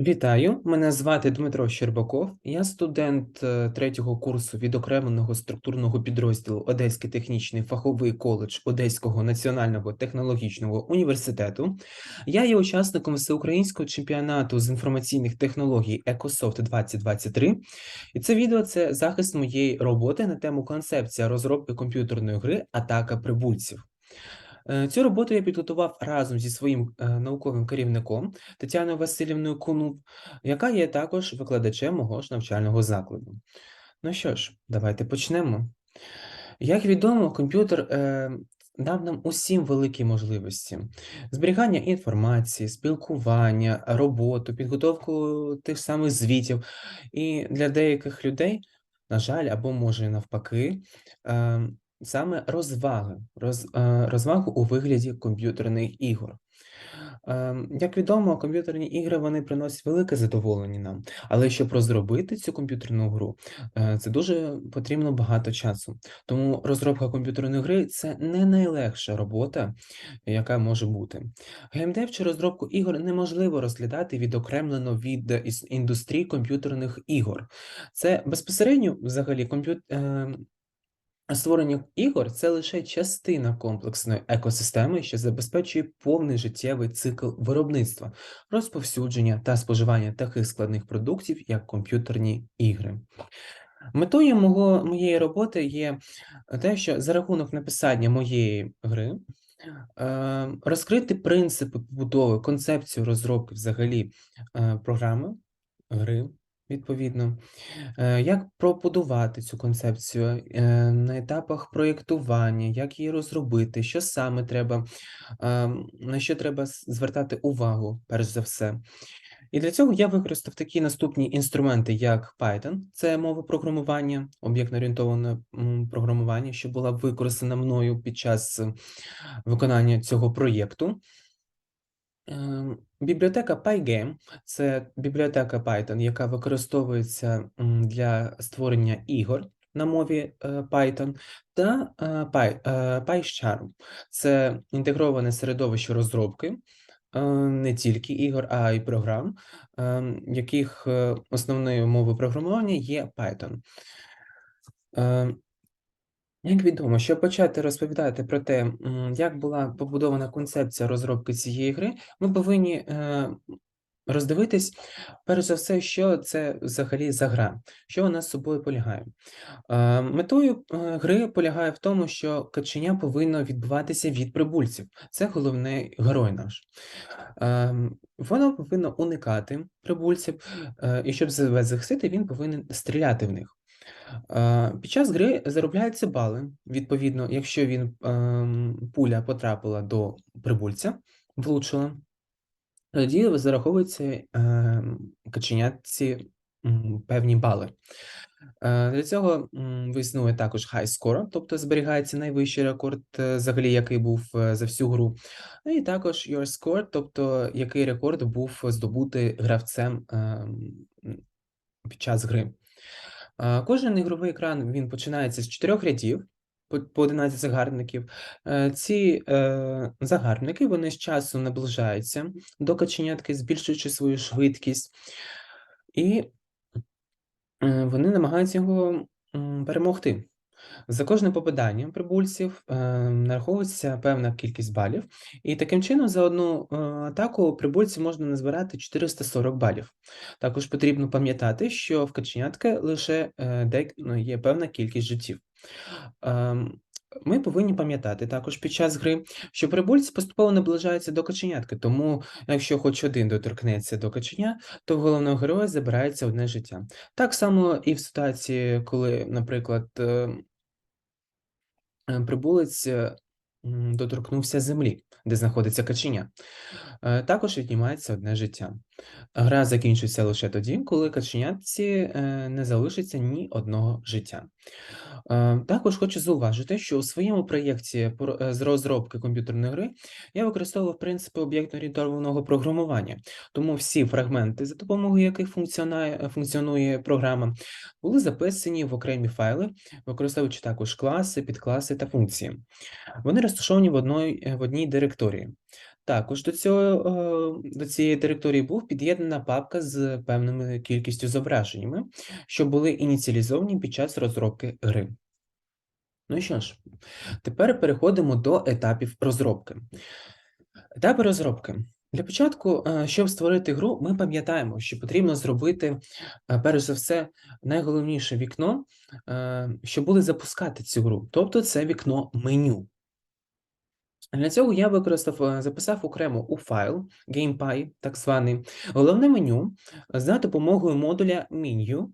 Вітаю, мене звати Дмитро Щербаков. Я студент е, третього курсу відокремленого структурного підрозділу Одеський технічний фаховий коледж Одеського національного технологічного університету. Я є учасником всеукраїнського чемпіонату з інформаційних технологій EcoSoft 2023. І це відео це захист моєї роботи на тему концепція розробки комп'ютерної гри Атака прибульців. Е, Цю роботу я підготував разом зі своїм е, науковим керівником Тетяною Васильівною Кунуб, яка є також викладачем мого ж навчального закладу. Ну що ж, давайте почнемо. Як відомо, комп'ютер е, дав нам усім великі можливості: зберігання інформації, спілкування, роботу, підготовку тих самих звітів. І для деяких людей, на жаль, або може навпаки, е, саме розваги, роз, е, розвагу у вигляді комп'ютерних ігор. Ем, Як відомо, комп'ютерні ігри вони приносять велике задоволення нам, але щоб розробити цю комп'ютерну гру, е, це дуже потрібно багато часу. Тому розробка комп'ютерної гри це не найлегша робота, яка може бути. Геймдев чи розробку ігор неможливо розглядати відокремлено від індустрії комп'ютерних ігор. Це безпосередньо взагалі комп'ютер. Створення ігор це лише частина комплексної екосистеми, що забезпечує повний життєвий цикл виробництва, розповсюдження та споживання таких складних продуктів, як комп'ютерні ігри. Метою мого, моєї роботи є те, що за рахунок написання моєї гри е, розкрити принципи побудови, концепцію розробки взагалі е, програми, гри, відповідно, Е, Як побудувати цю концепцію е, на етапах проєктування, як її розробити, що саме треба, ем, на що треба звертати увагу, перш за все. І для цього я використав такі наступні інструменти, як Python, це мова програмування, об'єктно-орієнтоване програмування, що була використана мною під час е, виконання цього проєкту. Ем, Бібліотека Pygame – це бібліотека Python, яка використовується для створення ігор на мові е, Python, та е, е, PyCharm – це інтегроване середовище розробки не тільки ігор, а й програм, ем, яких основною мовою програмування є Python. Як відомо, щоб почати розповідати про те, як була побудована концепція розробки цієї гри, ми повинні е, роздивитись, перш за все, що це взагалі за гра, що вона з собою полягає. Е, Метою е, гри полягає в тому, що каченя повинно відбуватися від прибульців. Це головний герой наш. Ем, Воно повинно уникати прибульців, е, і щоб захистити, він повинен стріляти в них. Е, Під час гри заробляються бали. Відповідно, якщо він ем, пуля потрапила до прибульця, влучила, тоді зараховуються ем, каченятці певні бали. Е, Для цього існує також high score, тобто зберігається найвищий рекорд, е, взагалі, який був за всю гру. І також your score, тобто який рекорд був здобутий гравцем ем, під час гри. Кожен ігровий екран він починається з чотирьох рядів по по 11 загарбників. Е, Ці е, загарбники вони з часу наближаються до каченятки, збільшуючи свою швидкість, і е, вони намагаються його перемогти. За кожне попадання прибульців е, нараховується певна кількість балів, і таким чином за одну е, атаку прибульців можна назбирати 440 балів. Також потрібно пам'ятати, що в каченятки лише е, ну, є певна кількість життів. Ем, Ми повинні пам'ятати також під час гри, що прибульці поступово наближаються до каченятки, тому якщо хоч один доторкнеться до каченя, то в головного героя забирається одне життя. Так само і в ситуації, коли, наприклад, е, е, прибулець е, доторкнувся землі, де знаходиться каченя. Е, Також віднімається одне життя. Гра закінчується лише тоді, коли каченятці е, не залишиться ні одного життя. Е, Також хочу зауважити, що у своєму проєкті е, з розробки комп'ютерної гри я використовував принципи об'єктно-орієнтованого програмування, тому всі фрагменти, за допомогою яких функціонує, програма, були записані в окремі файли, використовуючи також класи, підкласи та функції. Вони розташовані в одній директорії. Також до цього, е, до цієї території був під'єднана папка з певною кількістю зображеннями, що були ініціалізовані під час розробки гри. Ну що ж, тепер переходимо до етапів розробки. Етапи розробки. Для початку, е, щоб створити гру, ми пам'ятаємо, що потрібно зробити, е, перш за все, найголовніше вікно, щоб буде запускати цю гру, тобто це вікно меню. Для цього я використав, е, записав окремо у файл GamePy, так званий, головне меню за допомогою модуля Menu,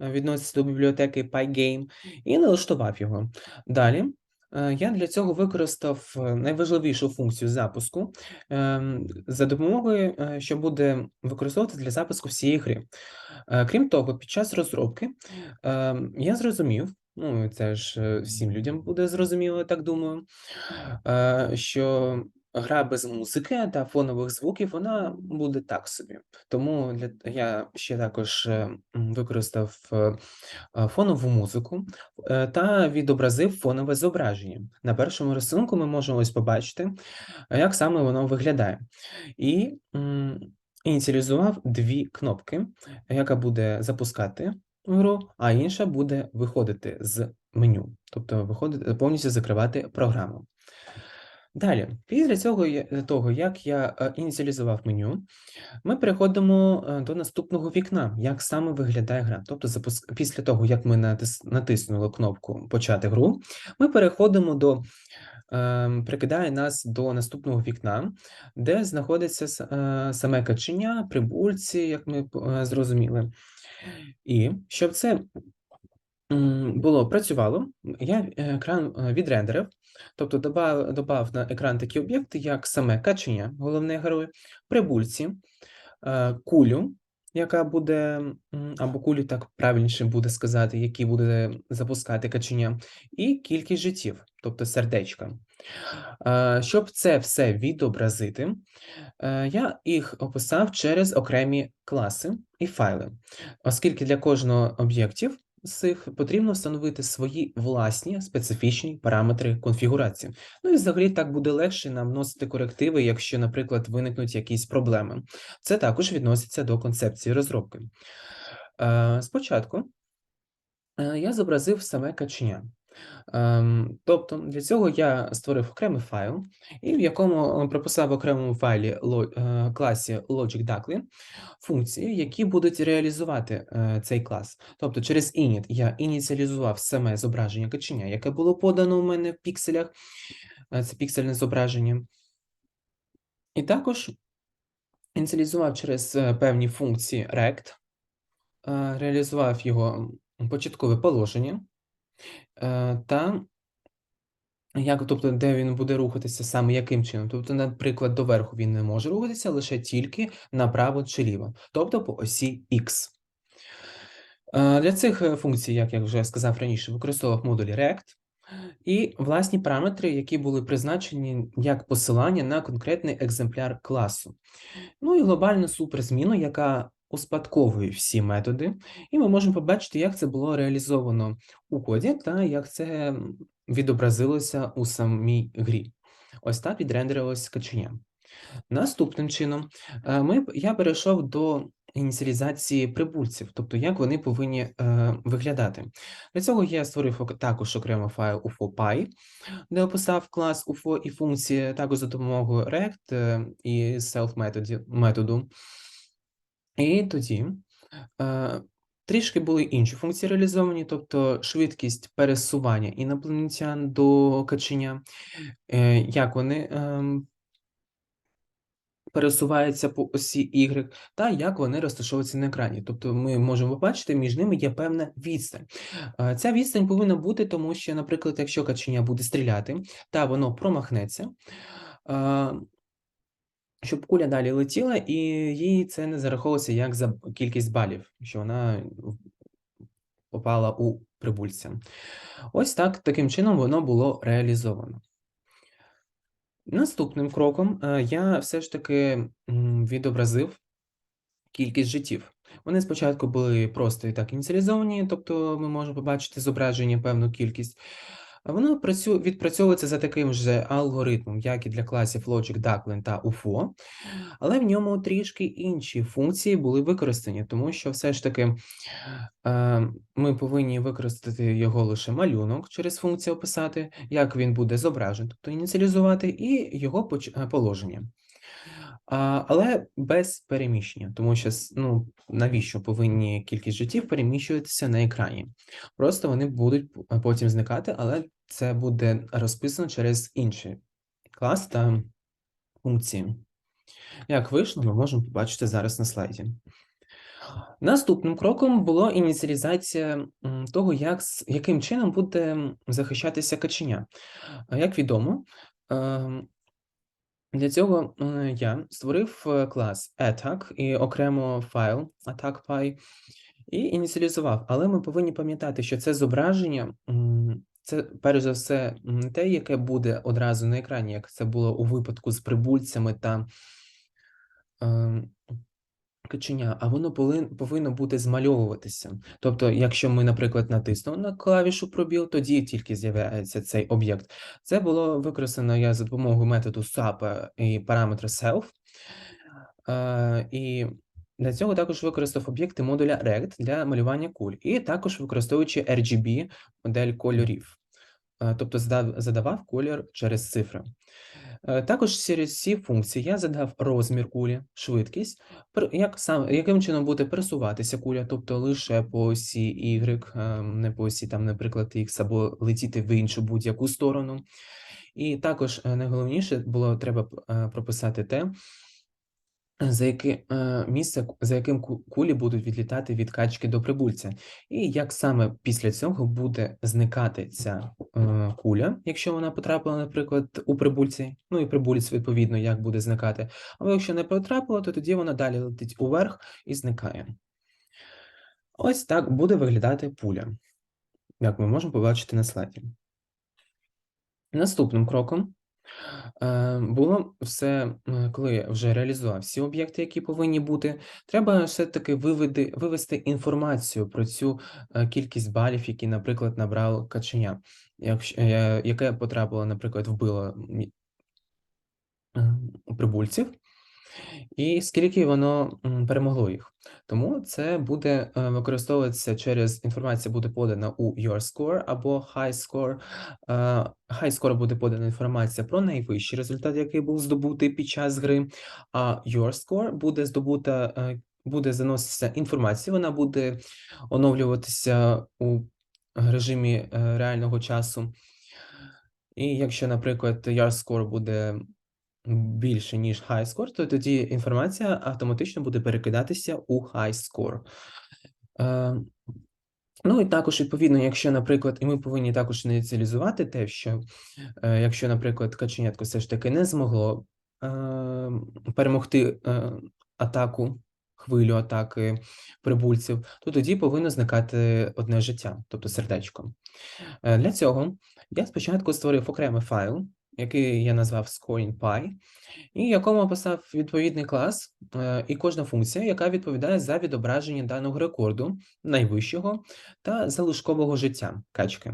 е, відноситься до бібліотеки Pygame, і налаштував його. Далі е, я для цього використав е, найважливішу функцію запуску, ем, за допомогою, е, що буде використовувати для запуску всієї гри. Е, Крім того, під час розробки ем, я зрозумів, ну це ж е, всім людям буде зрозуміло, так думаю, е, що гра без музики та фонових звуків вона буде так собі. Тому для я ще також е, використав фонову музику та відобразив фонове зображення. На першому рисунку ми можемо ось побачити, як саме воно виглядає. І ініціалізував дві кнопки, яка буде запускати гру, а інша буде виходити з меню, тобто виходити повністю закривати програму. Далі, після цього, того, як я е, ініціалізував меню, ми переходимо е, до наступного вікна, як саме виглядає гра. Тобто, після того, як ми натис... натиснули кнопку Почати гру, ми переходимо до е, прикидає нас до наступного вікна, де знаходиться е, саме каченя, прибульці, як ми зрозуміли. І щоб це було працювало, я е, екран е, відрендерив, тобто добав, добав на екран такі об'єкти, як саме каченя, головне герой, прибульці, е, кулю, яка буде, або кулю, так правильніше буде сказати, які буде запускати каченя, і кількість життів, тобто сердечка. Е, Щоб це все відобразити, е, я їх описав через окремі класи і файли, оскільки для кожного об'єктів з цих потрібно встановити свої власні специфічні параметри конфігурації. Ну і взагалі так буде легше нам вносити корективи, якщо, наприклад, виникнуть якісь проблеми. Це також відноситься до концепції розробки. Е, Спочатку я зобразив саме каченя. Ем, Тобто для цього я створив окремий файл, і в якому е, прописав в окремому файлі е, класі Logic Duckling функції, які будуть реалізувати е, цей клас. Тобто через init я ініціалізував саме зображення каченя, яке було подано у мене в пікселях, це піксельне зображення. І також ініціалізував через певні функції rect, реалізував його початкове положення е, та як, тобто, де він буде рухатися саме яким чином? Тобто, наприклад, доверху він не може рухатися лише тільки направо чи ліво, тобто по осі X. Е, Для цих е, функцій, як я вже сказав раніше, використовував модулі React і власні параметри, які були призначені як посилання на конкретний екземпляр класу. Ну і глобальну суперзміну, яка успадковує всі методи, і ми можемо побачити, як це було реалізовано у коді та як це відобразилося у самій грі. Ось так відрендерилось каченя. Наступним чином е, ми, я перейшов до ініціалізації прибульців, тобто як вони повинні е, виглядати. Для цього я створив також окремо файл UFO.py, де описав клас UFO і функції також за допомогою React е, і self методі- методу. І тоді е, трішки були інші функції реалізовані, тобто швидкість пересування інопланетян до каченя, е, як вони ем, пересуваються по осі Y, та як вони розташовуються на екрані. Тобто ми можемо побачити, між ними є певна відстань. Е, Ця відстань повинна бути, тому що, наприклад, якщо каченя буде стріляти, та воно промахнеться, е, щоб куля далі летіла, і їй це не зараховується як за кількість балів, що вона попала у прибульця. Ось так, таким чином воно було реалізовано. Наступним кроком е, я все ж таки відобразив кількість життів. Вони спочатку були просто і так ініціалізовані, тобто ми можемо побачити зображення певну кількість. Воно відпрацьовується за таким же алгоритмом, як і для класів Logic, Duckling та UFO, але в ньому трішки інші функції були використані, тому що все ж таки е, ми повинні використати його лише малюнок через функцію описати, як він буде зображений, тобто ініціалізувати, і його положення. Але без переміщення, тому що ну, навіщо повинні кількість життів переміщуватися на екрані? Просто вони будуть потім зникати, але це буде розписано через інший клас та функції. Як вийшло, ми можемо побачити зараз на слайді. Наступним кроком було ініціалізація того, як, яким чином буде захищатися каченя. Як відомо, ем, для цього е, я створив е, клас attack і окремо файл attack.py і ініціалізував. Але ми повинні пам'ятати, що це зображення це перш за все те, яке буде одразу на екрані, як це було у випадку з прибульцями та ем, каченя, а воно повинно бути змальовуватися. Тобто, якщо ми, наприклад, натиснемо на клавішу пробіл, тоді тільки з'являється цей об'єкт. Це було використано я за допомогою методу SAP і параметра self. Е, І для цього також використав об'єкти модуля Rect для малювання куль, і також використовуючи RGB модель кольорів. Е, Тобто задавав колір через цифри. Е, Також через ці функції я задав розмір кулі, швидкість, як сам, яким чином буде пересуватися куля, тобто лише по осі Y, е, не по осі, там, наприклад, X, або летіти в іншу будь-яку сторону. І також найголовніше було треба прописати те, за яке місце, за яким кулі будуть відлітати від качки до прибульця, і як саме після цього буде зникати ця е, куля, якщо вона потрапила, наприклад, у прибульці, ну і прибулець, відповідно, як буде зникати. Або якщо не потрапила, то тоді вона далі летить уверх і зникає. Ось так буде виглядати пуля, як ми можемо побачити на слайді. Наступним кроком було все, е, коли вже реалізував всі об'єкти, які повинні бути, треба все-таки виведи, вивести інформацію про цю е, кількість балів, які, наприклад, набрав каченя, е, яке потрапило, наприклад, вбило е, прибульців, і скільки воно перемогло їх. Тому це буде е, використовуватися через інформація буде подана у YourScore або HighScore. Е, HighScore буде подана інформація про найвищий результат, який був здобутий під час гри, а YourScore буде здобута, е, буде заноситися інформація, вона буде оновлюватися у режимі реального часу. І якщо, наприклад, YourScore буде більше, ніж high score, то тоді інформація автоматично буде перекидатися у high score. Е, Ну і також, відповідно, якщо, наприклад, і ми повинні також ініціалізувати те, що е, якщо, наприклад, каченятко все ж таки не змогло е, перемогти атаку, хвилю атаки прибульців, то тоді повинно зникати одне життя, тобто сердечко. Для цього я спочатку створив окремий файл, який я назвав scoring.py, і якому описав відповідний клас е, і кожна функція, яка відповідає за відображення даного рекорду, найвищого та залишкового життя качки.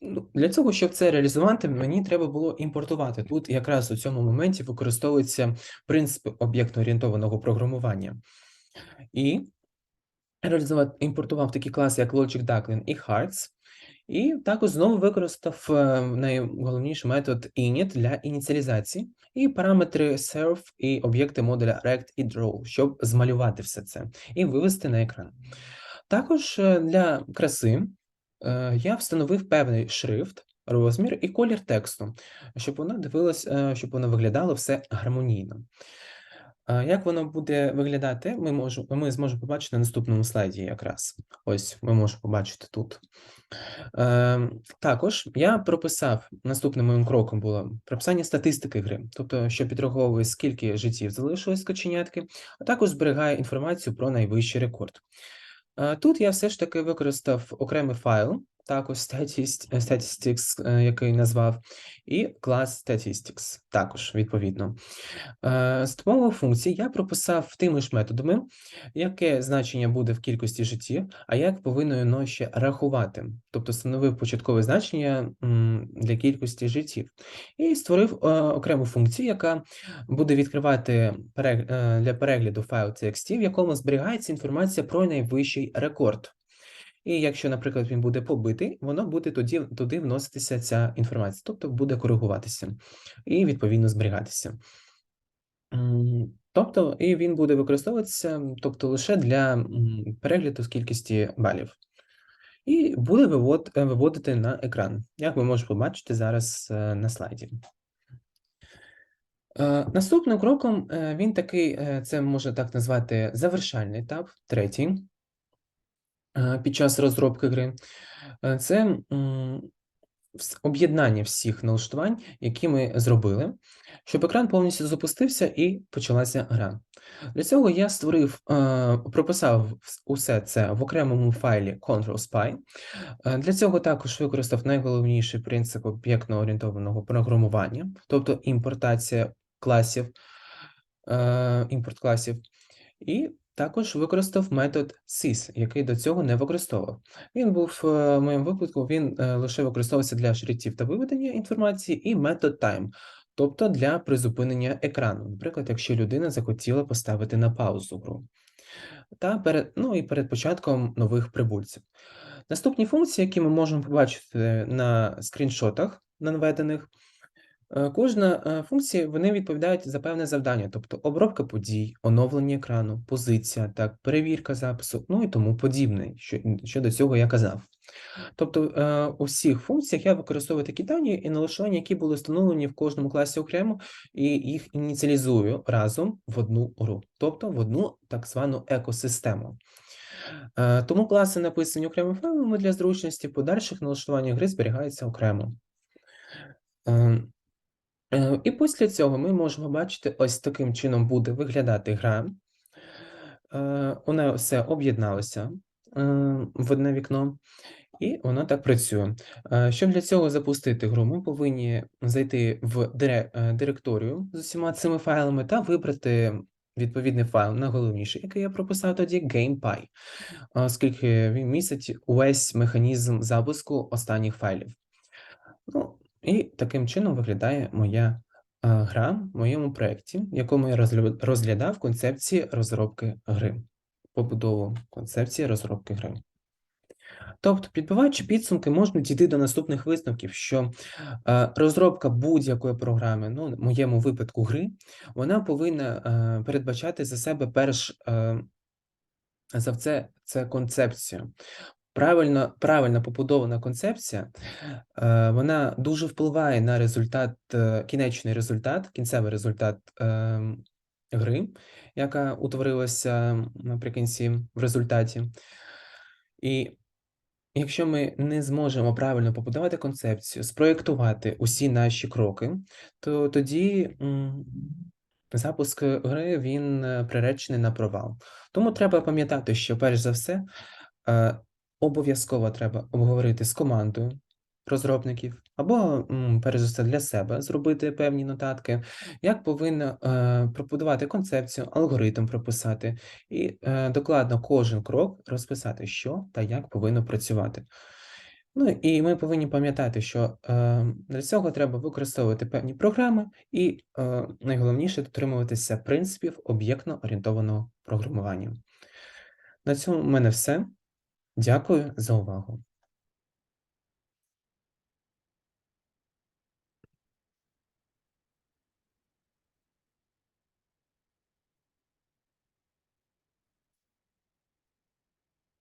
Ну, Для цього, щоб це реалізувати, мені треба було імпортувати. Тут якраз у цьому моменті використовується принцип об'єктно-орієнтованого програмування. І реалізував, імпортував такі класи, як Logic Duckling і Hearts, і також знову використав е, найголовніший метод init для ініціалізації, і параметри serve і об'єкти модуля rect і draw, щоб змалювати все це і вивести на екран. Також е, для краси е, я встановив певний шрифт, розмір і колір тексту, щоб воно дивилось, е, щоб воно виглядало все гармонійно. Як воно буде виглядати, ми можемо, ми зможемо побачити на наступному слайді якраз. Ось ми можемо побачити тут. Е, також я прописав, наступним моїм кроком було прописання статистики гри, тобто, що підраховує, скільки життів залишилось каченятки, а також зберігає інформацію про найвищий рекорд. Е, Тут я все ж таки використав окремий файл також statist- statistics, е, який назвав, і клас statistics також відповідно. Е, З допомогою функцій я прописав тими ж методами, яке значення буде в кількості життів, а як повинно воно ще рахувати. Тобто встановив початкове значення для кількості життів. І створив е, окрему функцію, яка буде відкривати е, для перегляду файл TXT, в якому зберігається інформація про найвищий рекорд. І якщо, наприклад, він буде побитий, воно буде тоді туди вноситися ця інформація, тобто буде коригуватися і відповідно зберігатися. Тобто, і він буде використовуватися, тобто лише для перегляду з кількості балів. І буде вивод, е, виводити на екран, як ми можемо побачити зараз е, на слайді. Е, Наступним кроком він такий, це можна так назвати завершальний етап, третій під час розробки гри. Це об'єднання всіх налаштувань, які ми зробили, щоб екран повністю запустився і почалася гра. Для цього я створив, прописав усе це в окремому файлі Control-Spy. Е, Для цього також використав найголовніший принцип об'єктно-орієнтованого програмування, тобто імпортація класів, імпорт класів, і також використав метод sys, який до цього не використовував. Він був е, в моєму випадку, він е, лише використовувався для шрифтів та виведення інформації, і метод time, тобто для призупинення екрану. Наприклад, якщо людина захотіла поставити на паузу гру. Та перед, ну і перед початком нових прибульців. Наступні функції, які ми можемо побачити на скріншотах наведених, Кожна е, функція вони відповідають за певне завдання, тобто обробка подій, оновлення екрану, позиція, так, перевірка запису, ну і тому подібне, що, що до цього я казав. Тобто е, у всіх функціях я використовую такі дані і налаштування, які були встановлені в кожному класі окремо, і їх ініціалізую разом в одну гру, тобто в одну так звану екосистему. Е, Тому класи написані окремими файлами для зручності, подальших налаштування гри зберігаються окремо. Е, І після цього ми можемо бачити, ось таким чином буде виглядати гра. Е, Вона все об'єдналося е, в одне вікно, і воно так працює. Щоб для цього запустити гру, ми повинні зайти в директорію з усіма цими файлами та вибрати відповідний файл найголовніший, який я прописав тоді GamePy, оскільки він містить увесь механізм запуску останніх файлів. Ну, і таким чином виглядає моя е, гра в моєму проєкті, якому я розглядав концепції розробки гри, побудову концепції розробки гри. Тобто, підбиваючи підсумки, можна дійти до наступних висновків, що е, розробка будь-якої програми, ну, в моєму випадку гри, вона повинна е, передбачати за себе перш за все це концепцію. Правильно, правильно побудована концепція, е, вона дуже впливає на результат, е, кінечний результат, кінцевий результат ем, гри, яка утворилася наприкінці в результаті. І якщо ми не зможемо правильно побудувати концепцію, спроєктувати усі наші кроки, то тоді запуск гри він е, приречений на провал. Тому треба пам'ятати, що перш за все е, обов'язково треба обговорити з командою розробників, або перш за все для себе зробити певні нотатки, як повинна е, побудувати концепцію, алгоритм прописати, і е, докладно кожен крок розписати, що та як повинно працювати. Ну і ми повинні пам'ятати, що е, для цього треба використовувати певні програми, і е, найголовніше дотримуватися принципів об'єктно-орієнтованого програмування. На цьому в мене все. Дякую за увагу.